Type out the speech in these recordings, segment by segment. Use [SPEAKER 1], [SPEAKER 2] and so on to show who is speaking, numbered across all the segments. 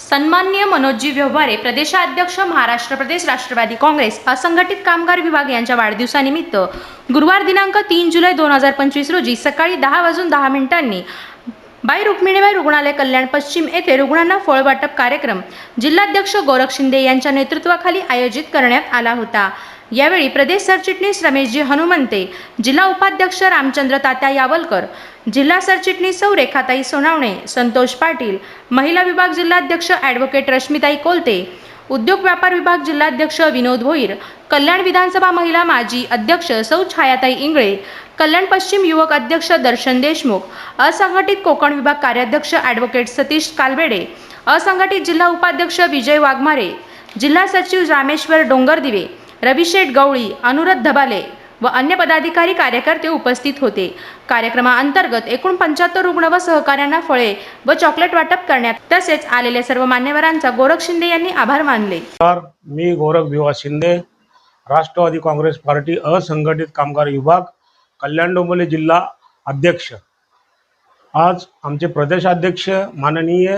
[SPEAKER 1] सन्माननीय मनोजी व्यवहारे प्रदेशाध्यक्ष महाराष्ट्र प्रदेश राष्ट्रवादी काँग्रेस असंघटित कामगार विभाग यांच्या वाढदिवसानिमित्त गुरुवार दिनांक तीन जुलै दोन हजार पंचवीस रोजी सकाळी दहा वाजून दहा मिनिटांनी बाई रुक्मिणीबाई रुग्णालय कल्याण पश्चिम येथे रुग्णांना फळवाटप कार्यक्रम जिल्हाध्यक्ष गोरख शिंदे यांच्या नेतृत्वाखाली आयोजित करण्यात आला होता. यावेळी प्रदेश सरचिटणीस रमेशजी हनुमंते जिल्हा उपाध्यक्ष रामचंद्र तात्या यावलकर जिल्हा सरचिटणीस सौ रेखाताई सोनावणे संतोष पाटील महिला विभाग जिल्हाध्यक्ष ॲडव्होकेट रश्मिताई कोलते उद्योग व्यापार विभाग जिल्हाध्यक्ष विनोद भोईर कल्याण विधानसभा महिला माजी अध्यक्ष सौ छायाताई इंगळे कल्याण पश्चिम युवक अध्यक्ष दर्शन देशमुख असंघटित कोकण विभाग कार्याध्यक्ष ॲडव्होकेट सतीश कालबेडे असंघटित जिल्हा उपाध्यक्ष विजय वाघमारे जिल्हा सचिव रामेश्वर डोंगरदिवे रविशेठ गवळी अनुरध धबाले व अन्य पदाधिकारी कार्यकर्ते उपस्थित होते. कार्यक्रमाअंतर्गत एकूण पंच्याहत्तर रुग्ण व सहकाऱ्यांना फळे व चॉकलेट वाटप करण्यात तसेच आलेल्या सर्व मान्यवरांचा गोरख शिंदे यांनी आभार मानले.
[SPEAKER 2] मी गोरख भिवा शिंदे राष्ट्रवादी काँग्रेस पार्टी असंघटित कामगार विभाग कल्याण डोंबिवली जिल्हा अध्यक्ष. आज आमचे प्रदेशाध्यक्ष माननीय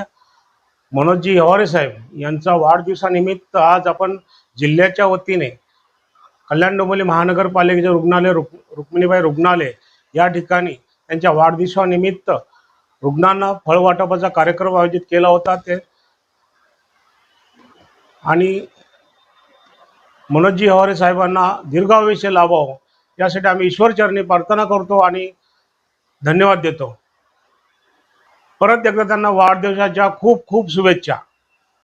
[SPEAKER 2] मनोजजी हवारे साहेब यांचा वाढदिवसानिमित्त आज आपण जिल्ह्याच्या वतीने कल्याण डोंबिवली महानगरपालिकेचे रुग्णालय रुक् रुक्मिणीबाई रुग्णालय या ठिकाणी त्यांच्या वाढदिवसानिमित्त रुग्णांना फळवाटपाचा कार्यक्रम आयोजित केला होता. ते आणि मनोजजी हवारे साहेबांना दीर्घायुष्य लाभावं यासाठी आम्ही ईश्वरचरणी प्रार्थना करतो आणि धन्यवाद देतो. परत एकदा त्यांना वाढदिवसाच्या खूप खूप शुभेच्छा.